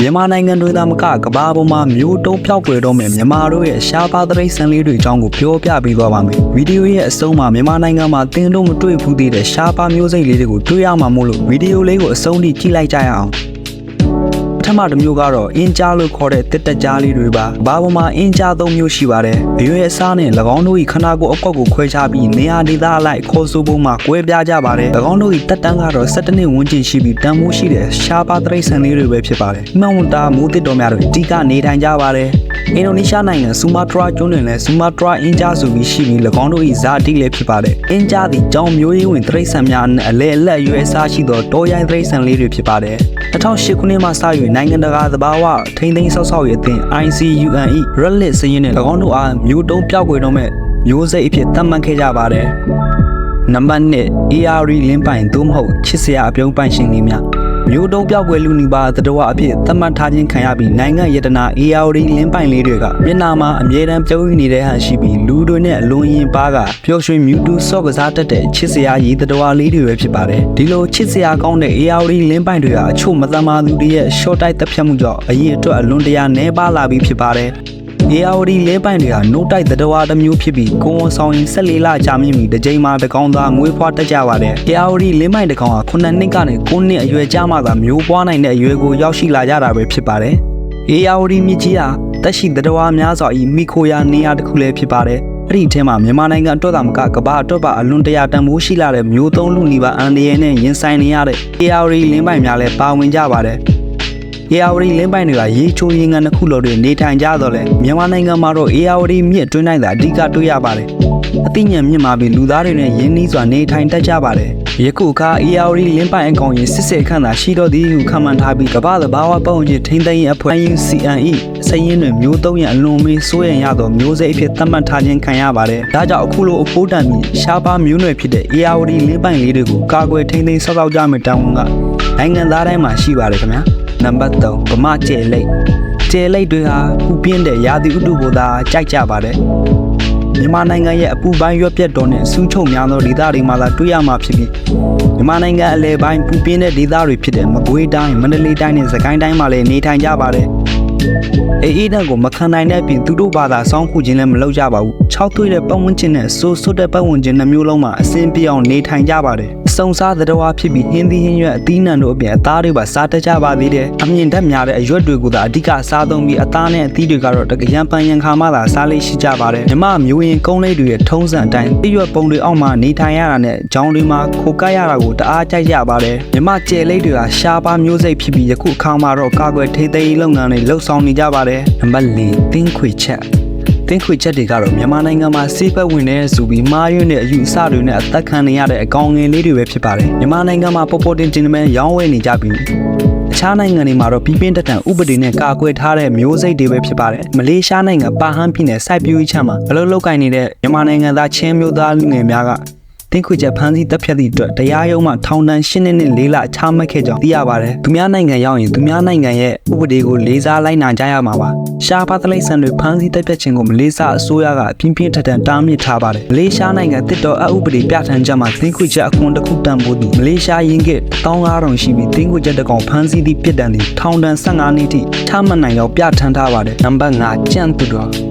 မြန်မာနိုင်ငံတွင်သာမကကမ္ဘာပေါ်မှာမျိုးတုံးဖြောက်ွယ်တော့မယ်မြန်မာတို့ရဲ့ရှားပါသရိတ်ဆန်လေးတွေအကြောင်းကိုပြောပြပေးသွားပါမယ်ဗီဒီယိုရဲ့အဆုံးမှာမြန်မာနိုင်ငံမှာသင်တို့မတွေ့ဘူးသေးတဲ့ရှားပါမျိုးစိတ်လေးတွေကိုတွေ့ရမှာမို့လို့ဗီဒီယိုလေးကိုအဆုံးထိကြည့်လိုက်ကြရအောင်ပ ထမတစ်မျိုးကတော့အင်းကြားလို့ခေါ်တဲ့တစ်တက်ကြားလေးတွေပါဘာပေါ်မှာအင်းကြားသုံးမျိုးရှိပါတယ်အရွယ်အစားနဲ့၎င်းတို့၏ခန္ဓာကိုယ်အကွက်ကိုခွဲခြားပြီးနေရာဒေသအလိုက်ခေါ်ဆိုပုံမှာကွဲပြားကြပါတယ်၎င်းတို့၏တက်တန်းကတော့17နှစ်ဝန်းကျင်ရှိပြီးတန်ဖိုးရှိတဲ့ရှားပါသရိတ်ဆန်လေးတွေပဲဖြစ်ပါတယ်။မှန်ဝန်တာမိုးတစ်တော်များတို့အဓိကနေထိုင်ကြပါတယ်။အင်ဒိုနီးရှားနိုင်ငံဆူမာတရာကျွန်းတွင်လည်းဆူမာတရာအင်ဂျာဆိုပြီးရှိပြီး၎င်းတို့၏ဇာတိလည်းဖြစ်ပါတယ်။အင်ဂျာသည်ကြောင်မျိုးရင်းဝင်သရိတ်ဆန်များနဲ့အလဲအလက်အရွယ်အစားရှိသောတောရိုင်းသရိတ်ဆန်လေးတွေဖြစ်ပါတယ်။2008ခုနှစ်မှစ၍နိုင်ငံတကာသဘာဝထိန်းသိမ်းဆောက်ရှောက်ရေးအသင်း ICUNE Redlit စည်းရင်းနဲ့၎င်းတို့အားမျိုးတုံးပြောက်ွယ်တော့မဲ့မျိုးစိတ်အဖြစ်သတ်မှတ်ခဲ့ကြပါတယ်။နံပါတ်1 ARD လင်းပိုင်သို့မဟုတ်ချစ်စရာအပြုံးပိုင်ရှင်လေးများ မျိုးတုံးပြောက်ွယ်လူနီပါတတဝအဖြစ်သတ်မှတ်ထားခြင်းခံရပြီးနိုင်ငံယတနာ ARD လင်းပိုင်လေးတွေကမျက်နှာမှာအမြဲတမ်းပြုံးနေတဲ့ဟန်ရှိပြီးလူတွေနဲ့အလွန်ရင်ပါကပျော်ရွှင်မြူတူဆော့ကစားတတ်တဲ့ချစ်စရာရည်တတဝလေးတွေပဲဖြစ်ပါတယ်ဒီလိုချစ်စရာကောင်းတဲ့ ARD လင်းပိုင်တွေကအချို့မသမာသူတွေရဲ့ short တိုက်တက်ဖြတ်မှုကြောင့်အရေးအတွက်အလွန်တရာနှဲပါလာပြီးဖြစ်ပါတယ် ARD လဲပိုင်တွေကနို့တိုက်သတ္တဝါတစ်မျိုးဖြစ်ပြီးကိုဝန်ဆောင်ရင်14လကြာမြင့်ပြီးတစ်ကြိမ်မှာတစ်ကောင်သာမွေးဖွားတတ်ကြပါတယ်။ ARD လင်းပိုင်တစ်ကောင်က9နှစ်ကနေ9နှစ်အရွယ်ကြာမှသာမျိုးပွားနိုင်တဲ့အရွယ်ကိုရောက်ရှိလာကြတာပဲဖြစ်ပါတယ်။ ARD မြစ်ကြီးဟာတက်ရှိသတ္တဝါများစွာဤမိခိုရာနေရာတစ်ခုလည်းဖြစ်ပါတယ်။အဲ့ဒီအထက်မှာမြန်မာနိုင်ငံအတွက်သာမကကမ္ဘာအတွက်ပါအလွန်တရာတန်ဖိုးရှိလာတဲ့မျိုးသုံးလူနီပါအန်ဒီယဲနဲ့ရင်ဆိုင်နေရတဲ့ ARD လင်းပိုင်များလည်းပါဝင်ကြပါတယ်။ ARD လင်းပိုင်တွေကရေချိုရင်ငံတစ်ခုလိုတွေနေထိုင်ကြတော့လဲမြန်မာနိုင်ငံမှာတော့ ARD မြစ်အတွင်းတိုင်းသာအဓိကတွေ့ရပါတယ်။အသိဉာဏ်မြင့်မာပြီးလူသားတွေနဲ့ရင်းနှီးစွာနေထိုင်တတ်ကြပါတယ်။ယခုအခါ ARD လင်းပိုင်အကောင်ရင်စစ်စစ်ခန့်သာရှိတော့သည်ဟုခန့်မှန်းထားပြီးကမ္ဘာသဘာဝပတ်ဝန်းကျင်ထိန်းသိမ်းရေးအဖွဲ့ UCNE စည်ရင်းတွင်မျိုးသုံးရန်အလွန်မေးစိုးရန်ရသောမျိုးစိတ်အဖြစ်သတ်မှတ်ထားခြင်းခံရပါတယ်။ဒါကြောင့်အခုလိုအဖိုးတန်ပြီးရှားပါမျိုးနွယ်ဖြစ်တဲ့ ARD လင်းပိုင်လေးတွေကိုကာကွယ်ထိန်းသိမ်းဆောက်ရှောက်ကြမယ့်တောင်းဝန်ကနိုင်ငံသားတိုင်းမှာရှိပါတယ်ခင်ဗျာ။ နံပါတ်3ဗမာကျဲလိတ်ကျဲလိတ်တွေဟာပူပြင်းတဲ့ရာသီဥတုကိုသာကြိုက်ကြပါတယ်မြန်မာနိုင်ငံရဲ့အပူပိုင်းရွက်ပြက်တော်နဲ့စူးချုံများသောဒေသတွေမှာသာတွေ့ရမှာဖြစ်ပြီးမြန်မာနိုင်ငံအလဲပိုင်းပူပြင်းတဲ့ဒေသတွေဖြစ်တဲ့မကွေးတိုင်းမန္တလေးတိုင်းနဲ့စကိုင်းတိုင်းမှာလည်းနေထိုင်ကြပါတယ် အေးအေးနဲ့ကိုမခံနိုင်တဲ့အပြင်သူတို့ဘာသာစောင်းခုခြင်းလည်းမလုပ်ကြပါဘူး။၆သွေးတဲ့ပတ်ဝန်းကျင်နဲ့ဆိုးဆွတ်တဲ့ပတ်ဝန်းကျင်နှမျိုးလုံးမှာအစင်းပြအောင်နေထိုင်ကြပါတယ်။စုံစားသတ္တဝါဖြစ်ပြီးဟင်းသီးဟင်းရွက်အသီးနှံတို့အပြင်အသားတွေပါစားတတ်ကြပါသေးတယ်။အမြင့်ဓာတ်များတဲ့အရွက်တွေကိုသာအဓိကစားသုံးပြီးအသားနဲ့အသီးတွေကတော့တကရန်ပန်ရန်ခါမှသာစားလေးရှိကြပါတယ်။မြမမျိုးရင်ကုန်းလေးတွေရဲ့ထုံးစံအတိုင်းတိရွက်ပုံတွေအောက်မှာနေထိုင်ရတာနဲ့ကြောင်းတွေမှာခိုကပ်ရတာကိုတအားကြိုက်ကြပါတယ်။မြမကျဲလေးတွေကရှားပါမျိုးစိတ်ဖြစ်ပြီးယခုအခါမှာတော့ကာကွယ်ထိသိမ်းရေးလုပ်ငန်းတွေလှုပ်ဆောင်နေကြပါတယ်။နံပါတ်၄တင်းခွေချက်တင်းခွေချက်တွေကတော့မြန်မာနိုင်ငံမှာစေးပတ်ဝင်နေဆိုပြီးမားရွံ့တဲ့အယူအဆတွေနဲ့အသက်ခံနေရတဲ့အကောင်ငယ်လေးတွေပဲဖြစ်ပါတယ်မြန်မာနိုင်ငံမှာပေါ်ပေါ်တင်တင်မဲ့ရောင်းဝယ်နေကြပြီးအခြားနိုင်ငံတွေမှာတော့ပြည်ပင်းတက်တန်ဥပဒေနဲ့ကာကွယ်ထားတဲ့မျိုးစိတ်တွေပဲဖြစ်ပါတယ်မလေးရှားနိုင်ငံပါဟန်းပြည်နယ်စိုက်ပျိုးရေးချမ်းမှာအလုပ်လုပ်ကိုင်နေတဲ့မြန်မာနိုင်ငံသားချင်းမျိုးသားလူငယ်များက တင်းခွေချက်ဖမ်းဆီးတပ်ဖြတ်သည့်အတွက်တရားရုံးမှထောင်ဒဏ်၈နှစ်နဲ့၄လချမှတ်ခဲ့ကြောင်းသိရပါတယ်။သူများနိုင်ငံရောက်ရင်သူများနိုင်ငံရဲ့ဥပဒေကိုလေးစားလိုက်နာကြရမှာပါ။ရှားပါသလိမ့်ဆန်တွေဖမ်းဆီးတပ်ဖြတ်ခြင်းကိုမလေးစားအစိုးရကပြင်းပြင်းထန်ထန်တားမြစ်ထားပါတယ်။မလေးရှားနိုင်ငံတစ်တော်အဥပဒေပြဋ္ဌာန်းချက်မှာတင်းခွေချက်အခွန်တစ်ခုတန်ဖိုးသည်မလေးရှားရင်းက15000ရှိပြီးတင်းခွေချက်တစ်ကောင်ဖမ်းဆီးသည့်ပြစ်ဒဏ်သည်ထောင်ဒဏ်15နှစ်ထိချမှတ်နိုင်ကြောင်းပြဋ္ဌာန်းထားပါတယ်။နံပါတ်5ကြံ့သူတော်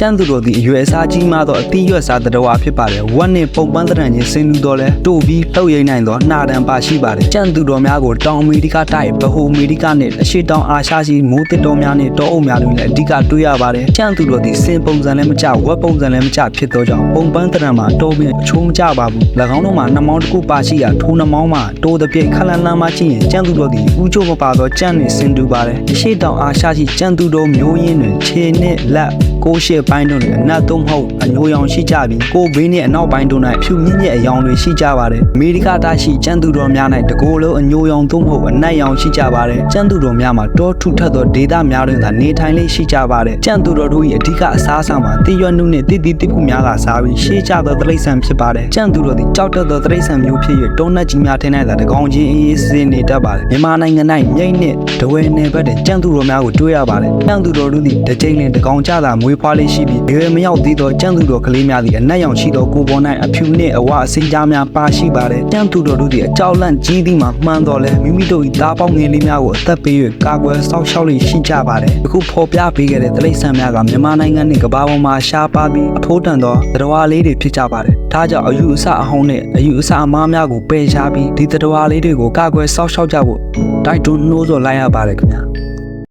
ကျန်းသူတော်သည်အရွယ်အစားကြီးမားသောအသီးရွက်စားတတော်ဖြစ်ပါတယ်။ဝက်နှင့်ပုံပန်းတရံချင်းဆင်းလူတော်လဲတို့ပြီးလှုပ်ရိမ့်နိုင်သောနှာတံပါရှိပါတယ်။ကျန်းသူတော်များကိုတောင်အမေရိကတိုက်ဗဟိုအမေရိကနှင့်အရှေ့တောင်အာရှရှိမိုးတစ်တော်များနှင့်တောအုပ်များတွင်လည်းအဓိကတွေ့ရပါတယ်။ကျန်းသူတော်သည်စင်ပုံစံလည်းမကျဝက်ပုံစံလည်းမကျဖြစ်သောကြောင့်ပုံပန်းတရံမှာတောပြီးအချိုးမကျပါဘူး။၎င်းတို့မှာနှမောင်းတစ်ခုပါရှိရာထိုးနှမောင်းမှာတိုးတဲ့ပြိတ်ခလန်လန်းမှကြည့်ရင်ကျန်းသူတော်သည်ဥချိုးမပါသောကြံ့နှင့်ဆင်တူပါတယ်။အရှေ့တောင်အာရှရှိကျန်းသူတော်မျိုးရင်းတွင်ခြေနှင့်လက်ကိုရှေ့ပိုင်းတို့တွင်အနတ်သုံးဟုတ်အညိုရောင်ရှိကြပြီးကိုဘေးနှင့်အနောက်ပိုင်းတို့၌ဖြူမြင့်မြင့်အယောင်တွေရှိကြပါတယ်အမေရိကတာရှိကျန်းသူတော်များ၌တကိုယ်လုံးအညိုရောင်သုံးဟုတ်အနက်ရောင်ရှိကြပါတယ်ကျန်းသူတော်များမှာတောထုထက်သောဒေသများတွင်သာနေထိုင်လေးရှိကြပါတယ်ကျန်းသူတော်တို့၏အဓိကအစားအစာမှာတည်ရွက်နှုနှင့်တည်တည်တည်ခုများကစားပြီးရှေးကြသောတိရစ္ဆာန်ဖြစ်ပါတယ်ကျန်းသူတော်သည်ကြောက်တတ်သောတိရစ္ဆာန်မျိုးဖြစ်၍တုံးနှက်ကြီးများထင်း၌သာတကောင်ချင်းအေးအေးဆေးနေတတ်ပါတယ်မြန်မာနိုင်ငံ၌မြိတ်နှင့်ဒဝဲနယ်ဘက်တွင်ကျန်းသူတော်များကိုတွေ့ရပါတယ်ကျန်းသူတော်တို့သည်တစ်ကြိမ်လင်တကောင်ကြသာမွေးဖွားလေးရှိပြီးရွယ်မရောက်သေးသောကျန်းသူတော်ကလေးများသည်အနက်ရောင်ရှိသောကိုယ်ပေါ်၌အဖြူနှင့်အဝအစိမ်းကြားများပါရှိပါတယ်ကျန်းသူတော်တို့သည်အကြောက်လန့်ကြီးသည်မှာမှန်တော်လဲမိမိတို့၏သားပေါင်းငယ်လေးများကိုအသက်ပေး၍ကာကွယ်စောင့်ရှောက်လေးရှိကြပါတယ်အခုဖော်ပြပေးခဲ့တဲ့တိရစ္ဆာန်များကမြန်မာနိုင်ငံနှင့်ကမ္ဘာပေါ်မှာရှားပါပြီးအထိုးတန်သောသတ္တဝါလေးတွေဖြစ်ကြပါတယ်ဒါကြောင့်အယူအဆအဟောင်းနဲ့အယူအဆအမှားများကိုပယ်ရှားပြီးဒီသတ္တဝါလေးတွေကိုကာကွယ်စောင့်ရှောက်ကြဖို့တိုက်တွန်းနှိုးဆော်လိုက်ရပါတယ်ခင်ဗျာ